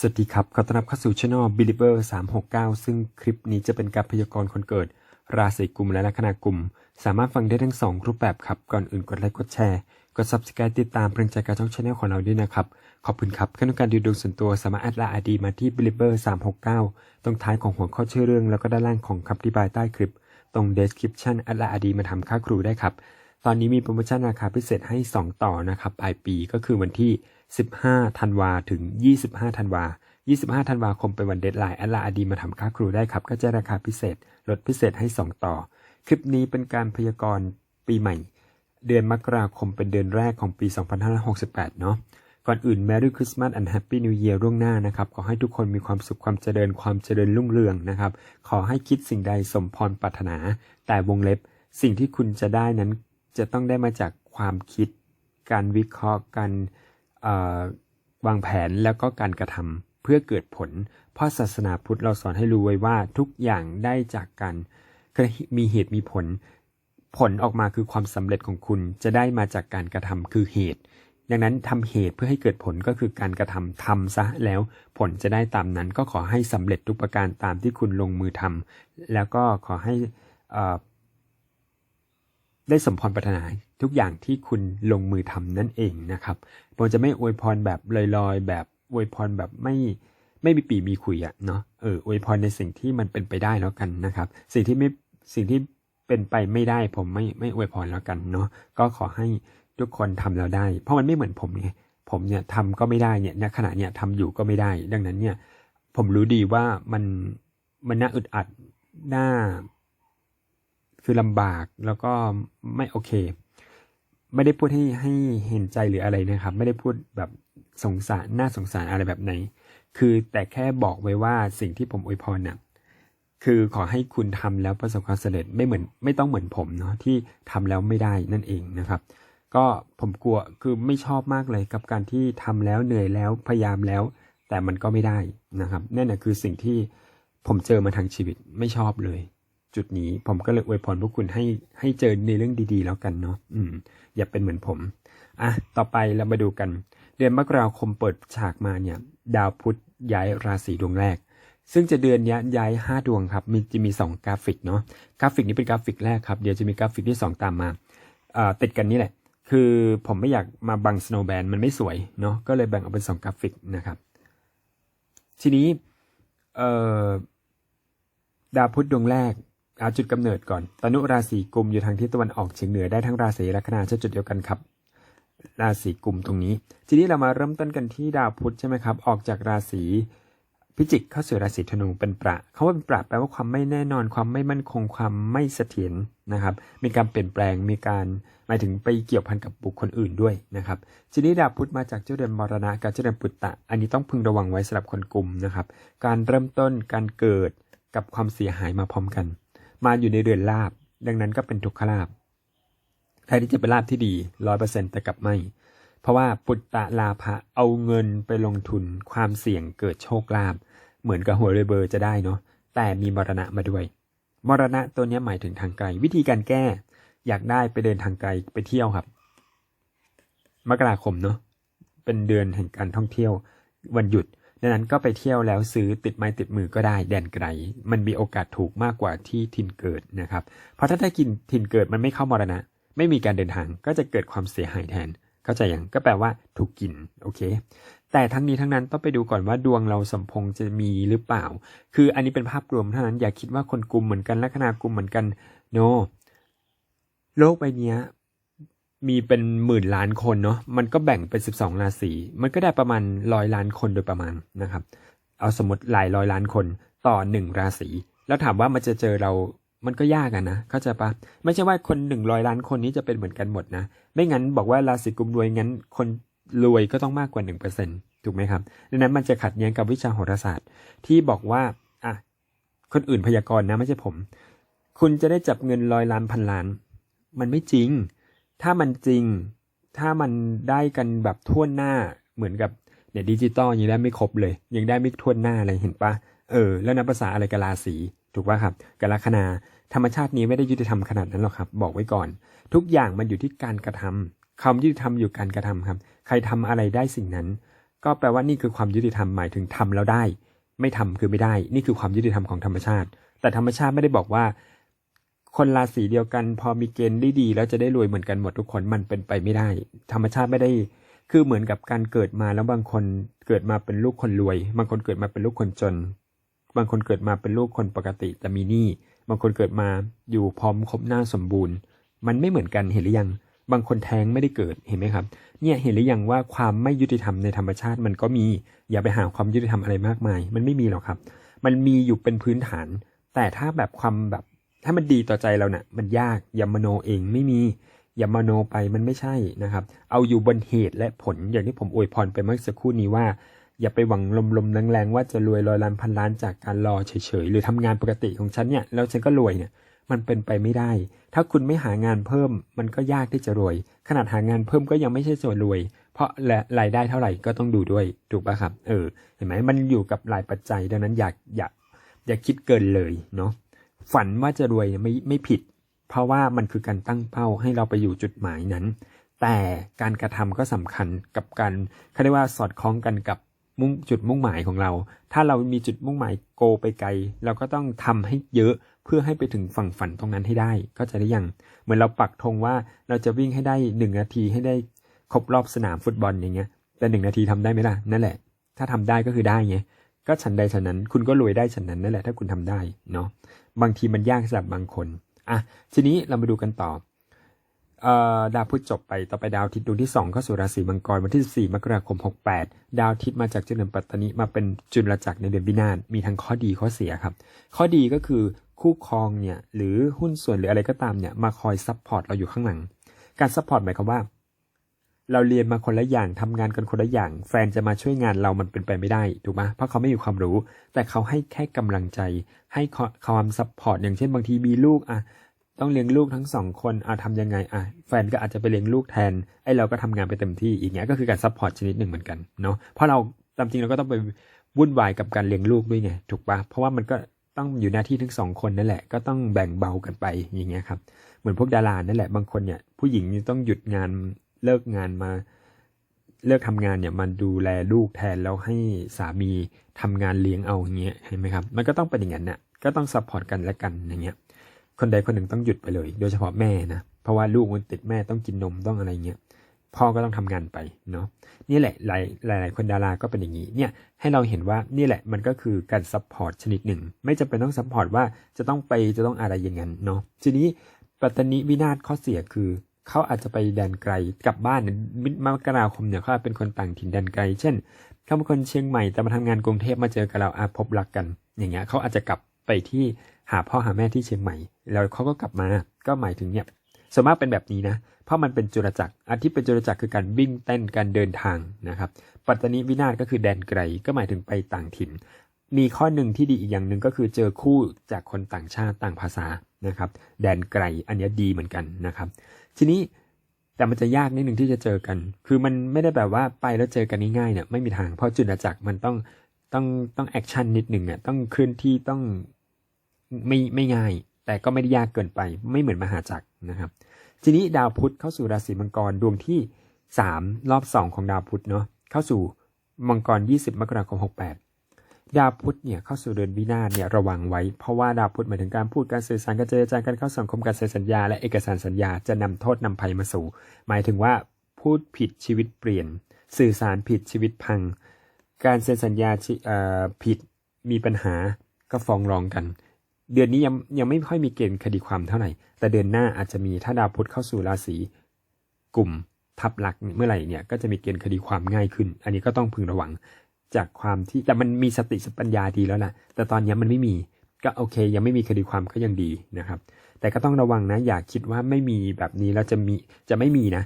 สวัสดีครับ ขอต้อนรับเข้าสู่ช่อง Belieber 369 ซึ่งคลิปนี้จะเป็นการพยากรณ์คนเกิด ราศีกุมและลัคนากุมสามารถฟังได้ทั้ง 2 รูปแบบครับ ก่อนอื่นกดไลค์ กดแชร์ กด Subscribe ติดตามเป็นกำลังใจกับช่องช anel ของเราด้วยนะครับ ขอบคุณครับขั้นตอนการดูดวงส่วนตัวสามารถแอดไลน์ ID มาที่ Belieber 369 ตรงท้ายของหัวข้อชื่อเรื่อง แล้วก็ด้านล่างของคำอธิบายใต้คลิป ตรง description แอดไลน์ ID มาทำค่าครูได้ครับ ตอนนี้มีโปรโมชั่นราคาพิเศษให้ 2 ต่อนะครับปลายปีก็คือวันที่ 15ธันวาถึง 25ธันวา25ธันวาคมเป็นวันเดทไลน์แอดลน์ดีมาทำค่าครูได้ครับ ก็จะราคาพิเศษ ลดพิเศษให้ 2 ต่อ คลิปนี้เป็นการพยากรณ์ปีใหม่ เดือนมกราคมเป็นเดือนแรกของปี 2568 เนาะก่อนอื่น Merry Christmas and Happy New Year ล่วงหน้านะครับ ขอให้ทุกคนมีความสุขความเจริญความเจริญรุ่งเรืองนะครับ ขอให้คิดสิ่งใดสมพรปรารถนา แต่วงเล็บสิ่งที่คุณจะได้นั้นจะต้องได้มาจากความคิด การวิเคราะห์การ วางแผนแล้วก็การกระทำเพื่อเกิดผล เพราะศาสนาพุทธเราสอนให้รู้ไว้ว่าทุกอย่างได้จากการมีเหตุมีผล ผลออกมาคือความสำเร็จของคุณจะได้มาจากการกระทำคือเหตุ ดังนั้นทำเหตุเพื่อให้เกิดผลก็คือการกระทำทำซะแล้วผลจะได้ตามนั้นก็ขอให้สำเร็จทุกประการตามที่คุณลงมือทำแล้วก็ขอให้เอ่อได้สมพรปรารถนา ทุกอย่างที่คุณลงมือทำนั่นเองนะครับผมจะไม่อวยพรแบบลอยๆ แบบอวยพรแบบไม่ไม่มีปีมีคุยอะเนาะเอออวยพรในสิ่งที่มันเป็นไปได้แล้วกันนะครับ สิ่งที่ไม่สิ่งที่เป็นไปไม่ได้ผมไม่ไม่อวยพรแล้วกันเนาะก็ขอให้ทุกคนทำแล้วได้ เพราะมันไม่เหมือนผมไงผมเนี่ยทำก็ไม่ได้เนี่ยณขณะเนี่ยทำอยู่ก็ไม่ได้ ดังนั้นเนี่ย ผมรู้ดีว่ามันมันน่าอึดอัดน่าคือลำบากแล้วก็ไม่โอเค ไม่ได้พูดให้ให้เห็นใจหรืออะไรนะครับ ไม่ได้พูดแบบสงสารน่าสงสารอะไรแบบไหน คือแต่แค่บอกไว้ว่าสิ่งที่ผมอวยพรน่ะคือขอให้คุณทำแล้วประสบความสำเร็จไม่เหมือนไม่ต้องเหมือนผมเนาะที่ทำแล้วไม่ได้นั่นเองนะครับ ก็ผมกลัวคือไม่ชอบมากเลยกับการที่ทำแล้วเหนื่อยแล้วพยายามแล้ว แต่มันก็ไม่ได้นะครับนั่นแหะคือสิ่งที่ผมเจอมาทางชีวิตไม่ชอบเลย จุดนี้ผมก็เลยอวยพรพวกคุณให้ให้เจอในเรื่องดีๆ แล้วกันเนาะอืม อย่าเป็นเหมือนผมอะต่อไปเรามาดูกัน เดือนมกราคมเปิดฉากมาเนี่ย ดาวพุธย้ายราศีดวงแรก ซึ่งจะเดือนนี้ย้ายห้าดวงครับมีจะมีสองกราฟิกเนาะกราฟิกนี้เป็นกราฟิกแรกครับ เดี๋ยวจะมีกราฟิกที่สองตามมาอ่าติดกันนี่แหละ คือผมไม่อยากมาบังสโนว์แบนมันไม่สวยเนาะก็เลยแบ่งออกเป็นสองกราฟิกนะครับ ทีนี้เอ่อดาวพุธดวงแรก เอาจุดกำเนิดก่อน ตนุราศีกุมอยู่ทางทิศตะวันออกเฉียงเหนือได้ทั้งราศีลัคนาใช่จุดเดียวกันครับ ราศีกุมตรงนี้ ทีนี้เรามาเริ่มต้นกันที่ดาวพุธใช่ไหมครับ ออกจากราศีพิจิกเข้าสู่ราศีธนูเป็นประเขาว่าเป็นประแปลว่าความไม่แน่นอนความไม่มั่นคงความไม่เสถียรนะครับ มีการเปลี่ยนแปลงมีการหมายถึงไปเกี่ยวพันกับบุคคลอื่นด้วยนะครับทีนี้ดาวพุธมาจากเจ้าเดือนมรณะกับเจ้าเดือนปุตตะ อันนี้ต้องพึงระวังไว้สำหรับคนกลุ่มนะครับ การเริ่มต้นการเกิดกับความเสียหายมาพร้อมกัน มาอยู่ในเรือนลาบ ดังนั้นก็เป็นทุกขลาบแทนที่จะเป็นลาบที่ดีร้อยเปอร์เซ็นต์แต่กลับไม่ เพราะว่าปุตตะลาภะเอาเงินไปลงทุนความเสี่ยงเกิดโชคลาภเหมือนกับหัวเรือเบอร์จะได้เนาะแต่มีมรณะมาด้วย มรณะตัวนี้หมายถึงทางไกล วิธีการแก้ อยากได้ไปเดินทางไกลไปเที่ยวครับ มกราคมเนาะเป็นเดือนแห่งการท่องเที่ยว วันหยุด ดังนั้นก็ไปเที่ยวแล้วซื้อติดไม้ติดมือก็ได้แดนไกล มันมีโอกาสถูกมากกว่าที่ถิ่นเกิดนะครับ เพราะถ้าได้กินถิ่นเกิดมันไม่เข้ามรณะ ไม่มีการเดินทางก็จะเกิดความเสียหายแทน เข้าใจย่างก็แปลว่าถูกกินโอเค แต่ทั้งนี้ทั้งนั้นต้องไปดูก่อนว่าดวงเราสมพงจะมีหรือเปล่า คืออันนี้เป็นภาพรวมเท่านั้นอย่าคิดว่าคนกลุ่มเหมือนกันลัคนากลุ่มเหมือนกัน โนโลกใบนี้ มีเป็นหมื่นล้านคนเนาะมันก็แบ่งเป็น 12 ราศีมันก็ได้ประมาณร้อยล้านคนโดยประมาณนะครับ เอาสมมติหลายร้อยล้านคนต่อหนึ่งราศีแล้วถามว่ามันจะเจอเรามันก็ยากอะนะเข้าใจปะไม่ใช่ว่าคนหนึ่งร้อยล้านคนนี้จะเป็นเหมือนกันหมดนะ ไม่งั้นบอกว่าราศีกุมรวยงั้น คนรวยก็ต้องมากกว่าหนึ่งเปอร์เซ็นถูกไหมครับดังนั้นมันจะขัดแย้งกับวิชาโหราศาสตร์ ที่บอกว่าอะคนอื่นพยากรณ์นะไม่ใช่ผม คุณจะได้จับเงินร้อยล้านพันล้าน มันไม่จริง ถ้ามันจริง ถ้ามันได้กันแบบทั่วหน้าเหมือนกับเนี่ยดิจิตอลยังได้ไม่ครบเลย ยังได้ไม่ทั่วหน้าเลยเห็นปะเออแล้วนับภาษาอะไรกับราศีถูกปะครับกับลัคนาธรรมชาตินี้ไม่ได้ยุติธรรมขนาดนั้นหรอกครับ บอกไว้ก่อน ทุกอย่างมันอยู่ที่การกระทำคำยุติธรรมอยู่การกระทำครับ ใครทำอะไรได้สิ่งนั้น ก็แปลว่านี่คือความยุติธรรมหมายถึงทำแล้วได้ ไม่ทำคือไม่ได้ นี่คือความยุติธรรมของธรรมชาติ แต่ธรรมชาติไม่ได้บอกว่า คนราศีเดียวกัน พอมีเกณฑ์ด้ดีแล้วจะได้รวยเหมือนกันหมดทุกคนมันเป็นไปไม่ได้ ธรรมชาติไม่ได้คือเหมือนกับการเกิดมาแล้วบางคนเกิดมาเป็นลูกคนรวย บางคนเกิดมาเป็นลูกคนจน บางคนเกิดมาเป็นลูกคนปกติแต่มีหนี้บางคนเกิดมาอยู่พร้อมครบหน้าสมบูรณ์ มันไม่เหมือนกันเห็นหรือยัง บางคนแท้งไม่ได้เกิดเห็นไหมครับ เนี่ยเห็นหรือยังว่าความไม่ยุติธรรมในธรรมชาติมันก็มีอย่าไปหาความยุติธรรมอะไรมากมาย มันไม่มีหรอกครับ มันมีอยู่เป็นพื้นฐาน แต่ถ้าแบบความแบบ ถ้ามันดีต่อใจเราเนะ่ะมันยากอย่ามโนเองไม่มีอย่ามโนไปมันไม่ใช่นะครับ เอาอยู่บนเหตุและผลอย่างที่ผมอวยพรไปเมื่อสักครู่นี้ว่า อย่าไปหวังลมๆแรงๆว่าจะรวยร้อยล้านพันล้านจากการรอเฉยๆหรือทำงานปกติของฉันเนี่ยแล้วฉันก็รวยเนี่ยมันเป็นไปไม่ได้ ถ้าคุณไม่หางานเพิ่ม มันก็ยากที่จะรวย ขนาดหางานเพิ่มก็ยังไม่ใช่ส่วนรวย เพราะและรายได้เท่าไหร่ก็ต้องดูด้วย ถูกป่ะครับ เออ เห็นไหมมันอยู่กับหลายปัจจัย ดังนั้นอยากอย่าอย่าคิดเกินเลยเนาะ ฝันว่าจะรวยไม่ไม่ผิด เพราะว่ามันคือการตั้งเป้าให้เราไปอยู่จุดหมายนั้น แต่การกระทำก็สำคัญกับการเขาเรียกว่าสอดคล้องกันกับมุ่งจุดมุ่งหมายของเรา ถ้าเรามีจุดมุ่งหมายโกไปไกล เราก็ต้องทำให้เยอะเพื่อให้ไปถึงฝั่งฝันตรงนั้นให้ได้ ก็จะได้ยัง เหมือนเราปักธงว่าเราจะวิ่งให้ได้หนึ่งนาทีให้ได้ครบรอบสนามฟุตบอลอย่างเงี้ย แต่หนึ่งนาทีทำได้ไหมล่ะ นั่นแหละ ถ้าทำได้ก็คือได้ไง ก็ฉันใดฉันนั้น คุณก็รวยได้ฉันนั้นนั่นแหละถ้าคุณทำได้เนาะบางทีมันยากสำหรับบางคนอะทีนี้เรามาดูกันต่ออดาวพุธจบไปต่อไปดาวอาทิตย์ดวงที่2เข้าสู่ราศีมังกรวันที่ 14 มกราคม 68 ดาวอาทิตย์มาจากจุลเดือนปัตตานีมาเป็นจุลจักรในเดือนวินาศมีทั้งข้อดีข้อเสียครับ ข้อดีก็คือคู่ครองเนี่ยหรือหุ้นส่วนหรืออะไรก็ตามเนี่ยมาคอยซัพพอร์ตเราอยู่ข้างหลัง การซัพพอร์ตหมายความว่า เราเรียนมาคนละอย่างทำงานกันคนละอย่าง แฟนจะมาช่วยงานเรามันเป็นไปไม่ได้ถูกไหมเพราะเขาไม่มีความรู้ แต่เขาให้แค่กำลังใจ ให้ความซัพพอร์ตอย่างเช่นบางทีมีลูกอะต้องเลี้ยงลูกทั้งสองคนอะทำยังไงอะแฟนก็อาจจะไปเลี้ยงลูกแทนไอ้เราก็ทำงานไปเต็มที่อีกเงี้ยก็คือการซัพพอร์ตชนิดหนึ่งเหมือนกันเนาะเพราะเราตามจริงเราก็ต้องไปวุ่นวายกับการเลี้ยงลูกด้วยไงถูกปะเพราะว่ามันก็ต้องอยู่หน้าที่ทั้งสองคนนั่นแหละก็ต้องแบ่งเบากันไปอย่างเงี้ยครับเหมือนพวกดารานั่นแหละบางคนเนี่ยผู้หญิงต้องหยุดงาน เลิกงานมา เลิกทำงานเนี่ยมันดูแลลูกแทนแล้วให้สามีทำงานเลี้ยงเอาอย่างเงี้ยเห็นไหมครับ มันก็ต้องเป็นอย่างนั้นน่ะก็ต้องซัพพอร์ตกันและกันอย่างเงี้ยคนใดคนหนึ่งต้องหยุดไปเลย โดยเฉพาะแม่นะเพราะว่าลูกมันติดแม่ต้องกินนมต้องอะไรเงี้ยพ่อก็ต้องทำงานไปเนาะนี่แหละหลายหลายหลายคนดาราก็เป็นอย่างนี้เนี่ยให้เราเห็นว่านี่แหละมันก็คือการซัพพอร์ตชนิดหนึ่ง ไม่จำเป็นต้องซัพพอร์ตว่าจะต้องไปจะต้องอะไรอย่างนั้นเนาะทีนี้ปัตตานีวินาศข้อเสียคือ เขาอาจจะไปแดนไกลกลับบ้านมิมกราคมเนี่ยเขาเป็นคนต่างถิ่นแดนไกล เช่นเขาเป็นคนเชียงใหม่แต่มาทำงานกรุงเทพมาเจอกับเราอาพบรักกัน อย่างเงี้ยเขาอาจจะกลับไปที่หาพ่อหาแม่ที่เชียงใหม่ แล้วเขาก็กลับมาก็หมายถึงเนี่ยสมมติเป็นแบบนี้นะ เพราะมันเป็นจุลจักรอาทิตย์เป็นจุลจักรคือการวิ่งเต้นการเดินทางนะครับ ปัตตานีวินาศก็คือแดนไกลก็หมายถึงไปต่างถิ่น มีข้อหนึ่งที่ดีอีกอย่างหนึ่งก็คือเจอคู่จากคนต่างชาติต่างภาษานะครับ แดนไกลอันนี้ดีเหมือนกันนะครับ ทีนี้แต่มันจะยากนิดหนึ่งที่จะเจอกัน คือมันไม่ได้แบบว่าไปแล้วเจอกันง่ายๆเนี่ยไม่มีทาง เพราะจุลจักรมันต้องต้องต้องแอคชั่นนิดหนึ่งอะต้องเคลื่อนที่ต้องไม่ไม่ง่าย แต่ก็ไม่ได้ยากเกินไป ไม่เหมือนมหาจักรนะครับ ทีนี้ดาวพุธเข้าสู่ราศีมังกรดวงที่3รอบ2ของดาวพุธเนาะเข้าสู่มังกร 20 มกราคม 68 ดาวพุธเนี่ยเข้าสู่เดือนวินาศเนี่ยระวังไว้ เพราะว่าดาวพุธหมายถึงการพูดการสื่อสารการเจรจาการเข้าสังคมการเซ็นสัญญา และเอกสารสัญญาจะนำโทษนำภัยมาสู่ หมายถึงว่าพูดผิดชีวิตเปลี่ยน สื่อสารผิดชีวิตพัง การเซ็นสัญญาผิดมีปัญหาก็ฟ้องร้องกัน เดือนนี้ยังยังไม่ค่อยมีเกณฑ์คดีความเท่าไหร่ แต่เดือนหน้าอาจจะมีถ้าดาวพุธเข้าสู่ราศีกลุ่มทับหลักเมื่อไหร่เนี่ยก็จะมีเกณฑ์คดีความง่ายขึ้น อันนี้ก็ต้องพึงระวัง จากความที่แต่มันมีสติสัปัญญาดีแล้วนะแต่ตอนนี้มันไม่มีก็โอเค ยังไม่มีคดีความก็ยังดีนะครับ แต่ก็ต้องระวังนะ อย่าคิดว่าไม่มีแบบนี้แล้วจะมีจะไม่มีนะ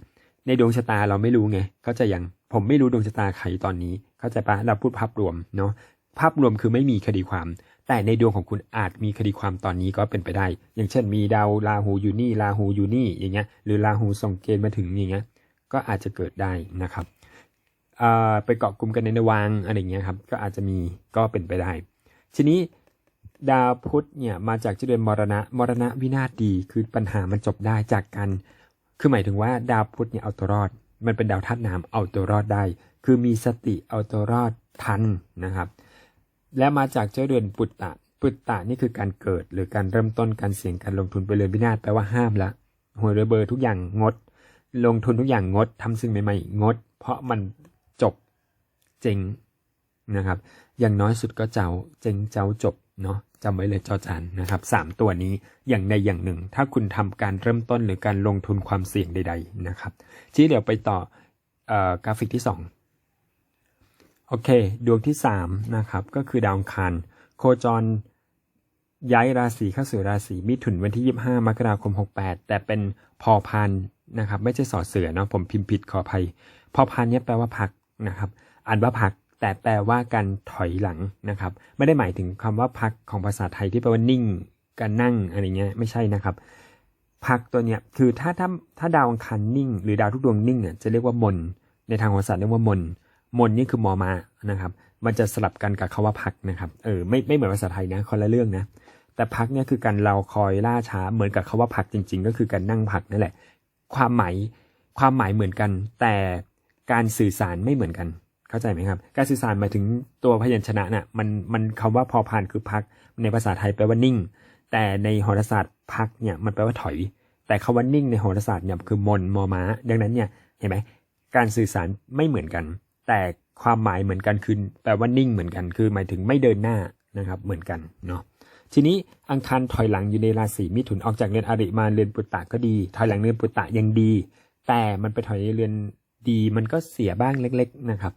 ในดวงชะตาเราไม่รู้ไงเขาจะยังผมไม่รู้ดวงชะตาใครตอนนี้เข้าใจปะเราพูดภาพรวมเนาะภาพรวมคือไม่มีคดีความ แต่ในดวงของคุณอาจมีคดีความตอนนี้ก็เป็นไปได้ อย่างเช่น มีดาวราหูอยู่นี่ราหูอยู่นี่อย่างเงี้ยหรือราหูส่งเกณฑ์มาถึงอย่างเงี้ยก็อาจจะเกิดได้นะครับ ไปเกาะกลุ่มกันในวังอะไรเงี้ยครับ ก็อาจจะมีก็เป็นไปได้ ทีนี้ดาวพุธเนี่ยมาจากจุดเดือนมรณะ มรณะวินาศดี คือปัญหามันจบได้จากกัน คือหมายถึงว่าดาวพุธเนี่ยเอาตัวรอด มันเป็นดาวธาตุน้ำเอาตัวรอดได้ คือมีสติเอาตัวรอดทันนะครับ และมาจากเจ้าเรือนปุตตะ ปุตตะนี่คือการเกิด หรือการเริ่มต้นการเสี่ยงการลงทุนไปเรือนพินาศแปลว่าห้ามละหวยเรือเบอร์ทุกอย่างงด ลงทุนทุกอย่างงดทำสิ่งใหม่ๆงด เพราะมัน เจ๊งนะครับ อย่างน้อยสุดก็เจ้าเจ๊งเจ้าจบเนาะจำไว้เลยจอจานนะครับสามตัวนี้อย่างใดอย่างหนึ่ง ถ้าคุณทำการเริ่มต้นหรือการลงทุนความเสี่ยงใด ๆนะครับที่เดี๋ยวไปต่ออกราฟิกที่สองโอเค ดวงที่ 3 นะครับ ก็คือดาวอังคารโคจรย้ายราศีเข้าสู่ราศีมิถุนวันที่ 25 มกราคม 68 แต่เป็นพอพานนะครับ ไม่ใช่สอเสือเนาะผมพิมพ์ผิดขออภัย พอพานเนี่ยแปลว่าพักนะครับ อ่านว่าพักแต่แปลว่าการถอยหลังนะครับ ไม่ได้หมายถึงคำว่าพักของภาษาไทยที่แปลว่านิ่งการนั่งอะไรเงี้ยไม่ใช่นะครับ พักตัวเนี้ยคือถ้าถ้าถ้าดาวอังคารนิ่ง หรือดาวทุกดวงนิ่งเนี่ยจะเรียกว่ามน ในทางโหราศาสตร์เรียกว่ามน มนนี่คือมอมานะครับ มันจะสลับกันกับคาว่าพักนะครับเออไม่ไม่เหมือนภาษาไทยนะคนละเรื่องนะแต่พักเนี่ยคือการเราคอยล่าช้าเหมือนกับคาว่าพักจริง ๆ ก็คือการนั่งพักนั่นแหละ ความหมายความหมายเหมือนกัน แต่การสื่อสารไม่เหมือนกัน เข้าใจไหมครับ การสื่อสารหมายถึงตัวพยัญชนะน่ะมันมันคำว่าพอพานคือพัก ในภาษาไทยแปลว่านิ่ง แต่ในโหราศาสตร์พักเนี่ยมันแปลว่าถอย แต่คาว่านิ่งในโหราศาสตร์เนี่ยคือมนมอม้า ดังนั้นเนี่ยเห็นไหมการสื่อสารไม่เหมือนกัน แต่ความหมายเหมือนกันคือแปลว่านิ่งเหมือนกัน คือหมายถึงไม่เดินหน้านะครับเหมือนกันเนาะทีนี้อังคารถอยหลังอยู่ในราศีมิถุนออกจากเรือนอริมาเรือนปุตตะก็ดี ถอยหลังเรือนปุตตะยังดี แต่มันไปถอยในเรือนดีมันก็เสียบ้างเล็ก ๆนะครับ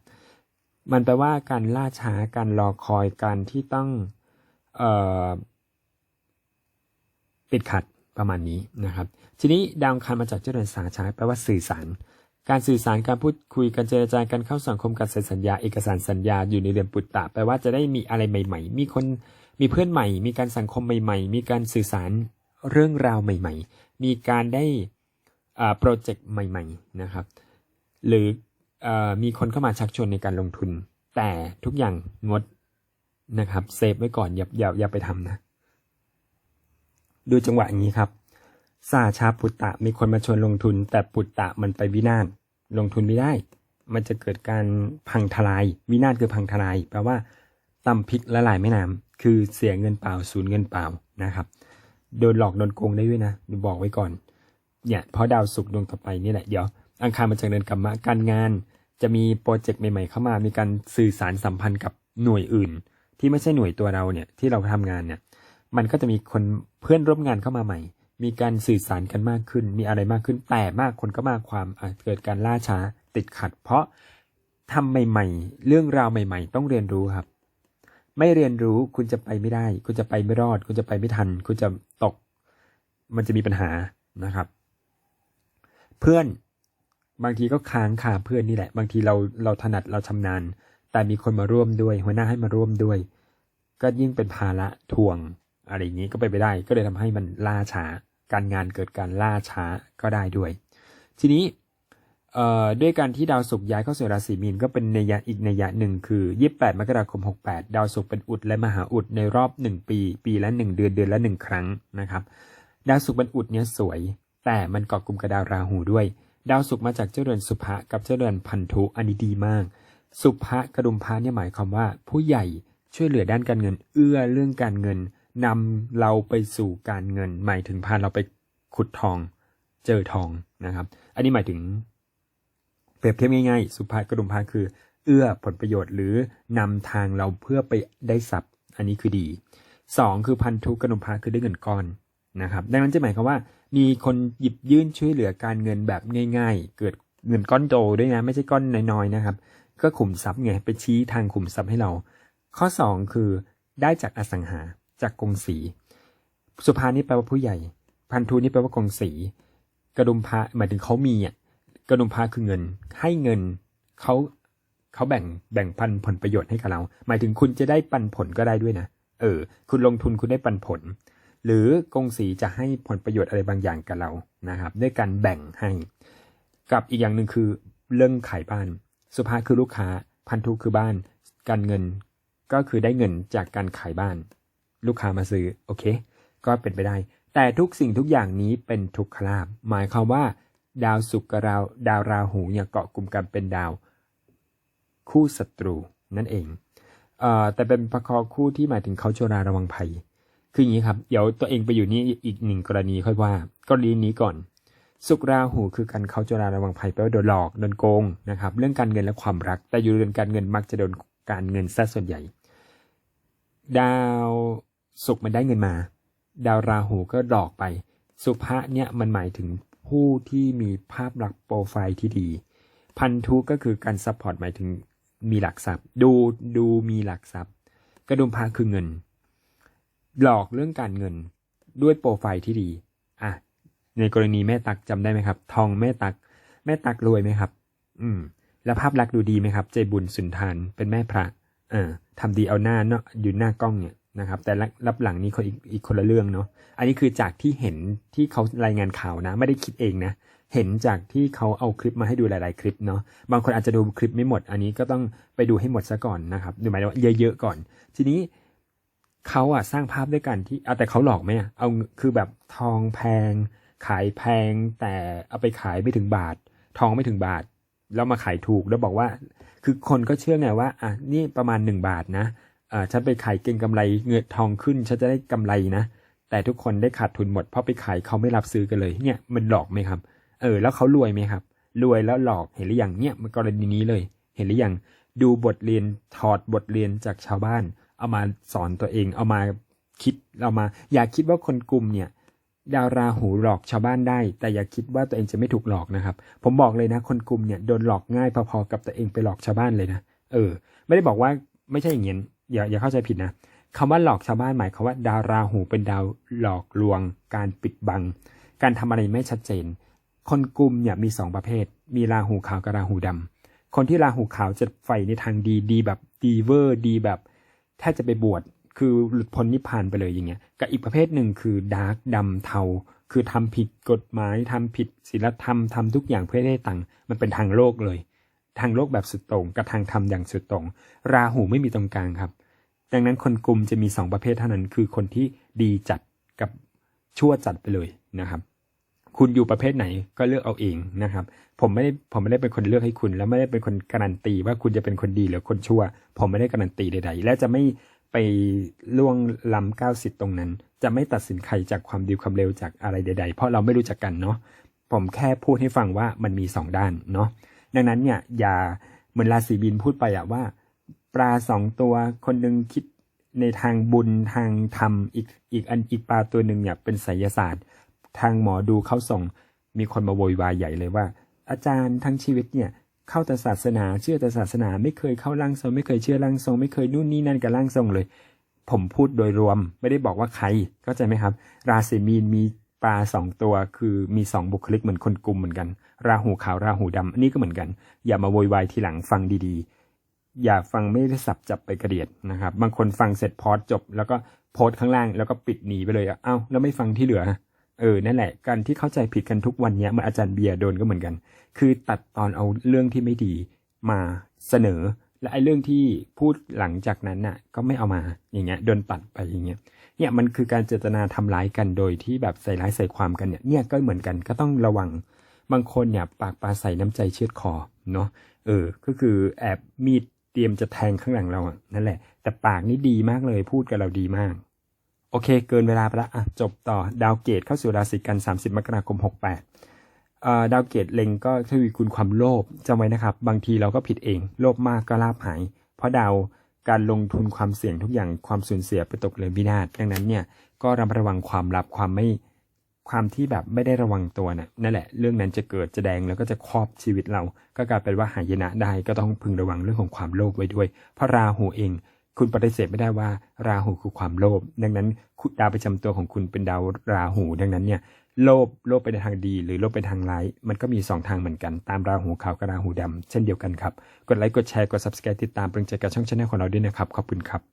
มันแปลว่าการล่าช้าการรอคอยการที่ต้องออติดขัดประมาณนี้นะครับ ทีนี้ดาวอังคารมาจากเจรือนสาช้าแปลว่าสื่อสาร การสื่อสารการพูดคุยการเจรจาการเข้าสังคมการเซ็นสัญญา เอกสารสัญญาอยู่ในเรือนปุตตะแปลว่าจะได้มีอะไรใหม่ ๆ มีคนมีเพื่อนใหม่ มีการสังคมใหม่ ๆ มีการสื่อสารเรื่องราวใหม่ ๆ มีการได้โปรเจกต์ใหม่ ๆ นะครับ หรือ มีคนเข้ามาชักชวนในการลงทุน แต่ทุกอย่างงดนะครับเซฟไว้ก่อนอย่าอย่าอย่าไปทำนะ ดูจังหวะอย่างนี้ครับซาชาปุตตะมีคนมาชวนลงทุน แต่ปุตตะมันไปวินาศลงทุนไม่ได้ มันจะเกิดการพังทลาย วินาศคือพังทลายแปลว่าตำพริกละลายแม่น้ำคือเสียเงินเปล่าสูญเงินเปล่านะครับโดนหลอกโดนโกงได้ด้วยนะบอกไว้ก่อนเนี่ยเพราะดาวศุกร์ดวงต่อไปนี่แหละเดี๋ยว อังคารมาจากเดือนกรรมะการงาน จะมีโปรเจกต์ใหม่ ๆ เข้ามา มีการสื่อสารสัมพันธ์กับหน่วยอื่น ที่ไม่ใช่หน่วยตัวเราเนี่ยที่เราทำงานเนี่ย มันก็จะมีคนเพื่อนร่วมงานเข้ามาใหม่ มีการสื่อสารกันมากขึ้น มีอะไรมากขึ้นแต่มากคนก็มากความเกิดการล่าช้าติดขัด เพราะทำใหม่ ๆ เรื่องราวใหม่ ๆ ต้องเรียนรู้ครับ ไม่เรียนรู้คุณจะไปไม่ได้ คุณจะไปไม่รอด คุณจะไปไม่ทัน คุณจะตก มันจะมีปัญหานะครับ เพื่อน บางทีก็ค้างคาเพื่อนนี่แหละ บางทีเราเราถนัดเราชำนาญ แต่มีคนมาร่วมด้วย หัวหน้าให้มาร่วมด้วย ก็ยิ่งเป็นภาระทวง อะไรอย่างนี้ก็ไปไปได้ ก็เลยทำให้มันล่าช้า การงานเกิดการล่าช้าก็ได้ด้วย ทีนี้เอ่อด้วยการที่ดาวศุกร์ย้ายเข้าสู่ราศีมีนก็เป็นในยะอีกในยยะหนึ่งคือ 28 มกราคม 68 ดาวศุกร์เป็นอุดและมหาอุดในรอบ 1 ปี ปีละ 1 เดือนเดือนละ 1 ครั้งนะครับ ดาวศุกร์เป็นอุดเนี้ยสวย แต่มันเกาะกลุ่มกับดาวราหูด้วย ดาวศุกร์มาจากเจ้าเรือนสุภะกับเจ้าเรือนพันธุอันนี้ดีมาก สุภะกระดุมพระเนี่ยหมายความว่า ผู้ใหญ่ช่วยเหลือด้านการเงิน เอื้อเรื่องการเงินนำเราไปสู่การเงิน หมายถึงพาเราไปขุดทอง เจอทองนะครับ อันนี้หมายถึง เปรียบเทียบง่ายๆ สุภาพกระดุมพระคือ เอื้อผลประโยชน์หรือนำทางเราเพื่อไปได้ทรัพย์ อันนี้คือดีสองคือพันธุกระดุมพระคือได้เงินก้อนนะครับ ดังนั้นจะหมายความว่า มีคนหยิบยื่นช่วยเหลือการเงินแบบง่าย ๆ เกิดเงินก้อนโตด้วยนะ ไม่ใช่ก้อนน้อยๆนะครับ ก็ขุมทรัพย์ไงไปชี้ทางขุมทรัพย์ให้เรา ข้อสองคือได้จากอสังหาจากกงสีสุภานี่แปลว่าผู้ใหญ่ พันธุนี่แปลว่ากงสีกระดุมพระหมายถึงเขามีอะกระดุมพระคือเงิน ให้เงินเขาเขาแบ่งแบ่งปันผลประโยชน์ให้กับเรา หมายถึงคุณจะได้ปันผลก็ได้ด้วยนะเออ คุณลงทุนคุณได้ปันผล หรือกงสีจะให้ผลประโยชน์อะไรบางอย่างกับเรานะครับ ด้วยการแบ่งให้ กับอีกอย่างหนึ่งคือเรื่องขายบ้าน สุภาคือลูกค้า พันธุคือบ้าน การเงินก็คือได้เงินจากการขายบ้าน ลูกค้ามาซื้อโอเค ก็เป็นไปได้ แต่ทุกสิ่งทุกอย่างนี้เป็นทุกขลาบหมายความว่า ดาวศุกร์กับดาวดาวราหูเนี่ยเกาะกลุ่มกันเป็นดาว คู่ศัตรูนั่นเองเอ่อแต่เป็นประคอคู่ที่หมายถึงเขาโชราระวังภัย คืออย่างนี้ครับ เดี๋ยวตัวเองไปอยู่นี่อีกหนึ่งกรณีค่อยว่า กรณีนี้ก่อน สุกราหูคือการเขาโจราระวังภัยแปลว่าโดนหลอกโดนโกงนะครับ เรื่องการเงินและความรัก แต่อยู่เรื่องการเงินมักจะโดนการเงินซะส่วนใหญ่ ดาวสุกร์มันได้เงินมา ดาวราหูก็หลอกไป สุภะเนี่ยมันหมายถึงผู้ที่มีภาพลักษณ์โปรไฟล์ที่ดี พันธุก็คือการซัพพอร์ตหมายถึงมีหลักทรัพย์ ดูดูมีหลักทรัพย์ กระดุมพระคือเงิน หลอกเรื่องการเงินด้วยโปรไฟล์ที่ดี อะ ในกรณีแม่ตักจำได้ไหมครับ ทองแม่ตัก แม่ตักรวยไหมครับ อืม แล้วภาพลักษณ์ดูดีไหมครับ ใจบุญสุนทานเป็นแม่พระเออทำดีเอาหน้าเนาะอยู่หน้ากล้องเนี่ยนะครับ แต่รับหลังนี้คนอีกอีกคนละเรื่องเนาะ อันนี้คือจากที่เห็นที่เขารายงานข่าวนะ ไม่ได้คิดเองนะ เห็นจากที่เขาเอาคลิปมาให้ดูหลาย ๆ คลิปเนาะ บางคนอาจจะดูคลิปไม่หมด อันนี้ก็ต้องไปดูให้หมดซะก่อนนะครับ ดูหมายว่าเยอะ ๆ ก่อน ทีนี้ เขาอะสร้างภาพด้วยกันที่เอาแต่เขาหลอกไหมอะเอาคือแบบทองแพง ขายแพงแต่เอาไปขายไม่ถึงบาท ทองไม่ถึงบาท แล้วมาขายถูกแล้วบอกว่า คือคนก็เชื่อไงว่าอะนี่ประมาณหนึ่งบาทนะอ่าฉันไปขายเก่งกำไรเงินทองขึ้นฉันจะได้กำไรนะแต่ทุกคนได้ขาดทุนหมดเพราะไปขายเขาไม่รับซื้อกันเลยเนี่ยมันหลอกไหมครับ เออ แล้วเขารวยไหมครับ รวยแล้วหลอกเห็นหรือยังเนี่ยมันกรณีนี้เลย เห็นหรือยังดูบทเรียนถอดบทเรียนจากชาวบ้าน เอามาสอนตัวเอง เอามาคิดเอามา อย่าคิดว่าคนกลุ่มเนี่ยดาวราหูหลอกชาวบ้านได้ แต่อย่าคิดว่าตัวเองจะไม่ถูกหลอกนะครับ ผมบอกเลยนะ คนกลุ่มเนี่ยโดนหลอกง่ายพอๆกับตัวเองไปหลอกชาวบ้านเลยนะเออ ไม่ได้บอกว่าไม่ใช่อย่างเงี้อย่าอย่าเข้าใจผิดนะคำว่าหลอกชาวบ้านหมายความว่า ดาวราหูเป็นดาวหลอกลวง การปิดบัง การทำอะไรไม่ชัดเจน คนกลุ่มเนี่ยมีสองประเภท มีราหูขาวกับราหูดำคนที่ราหูขาวจะใฝ่ในทางดีดีแบบดีเวอร์ดีแบบ แทบจะไปบวชคือหลุดพ้นนิพพานไปเลยอย่างเงี้ยกับอีกประเภทหนึ่งคือดาร์กดำเทา คือทำผิดกฎหมายทำผิดศีลธรรมทำทุกอย่างเพื่อได้ตังค์มันเป็นทางโลกเลย ทางโลกแบบสุดโต่งกับทางธรรมอย่างสุดโต่งราหูไม่มีตรงกลางครับ ดังนั้นคนกลุ่มจะมีสองประเภทเท่านั้น คือคนที่ดีจัดกับชั่วจัดไปเลยนะครับ คุณอยู่ประเภทไหนก็เลือกเอาเองนะครับ ผมไม่ได้ผมไม่ได้เป็นคนเลือกให้คุณ แล้วไม่ได้เป็นคนการันตีว่าคุณจะเป็นคนดีหรือคนชั่ว ผมไม่ได้การันตีใด ๆ และจะไม่ไปล่วงล้ำเก้าสิทธิ์ตรงนั้น จะไม่ตัดสินใครจากความดีความเร็วจากอะไรใด ๆ เพราะเราไม่รู้จักกันเนาะผมแค่พูดให้ฟังว่ามันมีสองด้านเนาะดังนั้นเนี่ยอย่าเหมือนราศีบินพูดไปอะว่า ปลาสองตัวคนหนึ่งคิดในทางบุญทางธรรมอีกอีกอันอีกปลาตัวหนึ่งเนี่ยเป็นไสยศาสตร์ ทางหมอดูเขาส่ง มีคนมาโวยวายใหญ่เลยว่า อาจารย์ทั้งชีวิตเนี่ยเข้าแต่ศาสนาเชื่อแต่ศาสนา ไม่เคยเข้าร่างทรง ไม่เคยเชื่อร่างทรง ไม่เคยนู่นนี่นั่นกับร่างทรงเลย ผมพูดโดยรวมไม่ได้บอกว่าใครเข้าใจไหมครับ ราศีมีนมีปลาสองตัวคือมีสองบุคลิกเหมือนคนกลุ่มเหมือนกัน ราหูขาวราหูดำอันนี้ก็เหมือนกัน อย่ามาโวยวายทีหลังฟังดีๆ อย่าฟังไม่ได้สับจับไปกระเดียดนะครับ บางคนฟังเสร็จพอดจบ แล้วก็โพสต์ข้างล่างแล้วก็ปิดหนีไปเลยเอ้าแล้วไม่ฟังที่เหลือ เออนั่นแหละ การที่เข้าใจผิดกันทุกวันเนี้ยมือนอาจารย์เบียร์โดนก็เหมือนกัน คือตัดตอนเอาเรื่องที่ไม่ดีมาเสนอ และไอ้เรื่องที่พูดหลังจากนั้นน่ะ ก็ไม่เอามาอย่างเงี้ยโดนตัดไปอย่างเงี้ยเนี่ยมันคือการเจตนาทำร้ายกันโดยที่แบบใส่ร้ายใส่ความกันเนี่ยเนี่ยก็เหมือนกันก็ต้องระวังบางคนเนี่ยปากปลาใส่น้ำใจเชือดคอเนาะเออ ก็คือแอบมีดเตรียมจะแทงข้างหลังเราอะนั่นแหละ แต่ปากนี่ดีมากเลยพูดกับเราดีมาก โอเค เกินเวลาไปละอะจบต่อดาวเกตเข้าสู่ราศีกัน 30 มกราคม 68ดาวเกตเล็งก็ทวีคูณความโลภจำไว้นะครับ บางทีเราก็ผิดเอง โลภมากก็ลาบหาย เพราะดาวการลงทุนความเสี่ยงทุกอย่างความสูญเสียไปตกเลยวินาศดังนั้นเนี่ยก็ระมัดระวังความลับความไม่ความที่แบบไม่ได้ระวังตัวน่ะนั่นแหละ เรื่องนั้นจะเกิดจะแดงแล้วก็จะครอบชีวิตเรา ก็กลายเป็นว่าหายนะได้ก็ต้องพึงระวังเรื่องของความโลภไว้ด้วยเพราะราหูเอง คุณปฏิเสธไม่ได้ว่าราหูคือความโลภดังนั้นดาวประจำตัวของคุณเป็นดาวราหู ดังนั้นเนี่ยโลภโลภไปในทางดี หรือโลภไปทางร้าย มันก็มีสองทางเหมือนกันตามราหูขาวกับราหูดำเช่นเดียวกันครับ กดไลค์กดแชร์กด subscribe ติดตามเป็นใจกับช่องชาแนลของเราด้วยนะครับ ขอบคุณครับ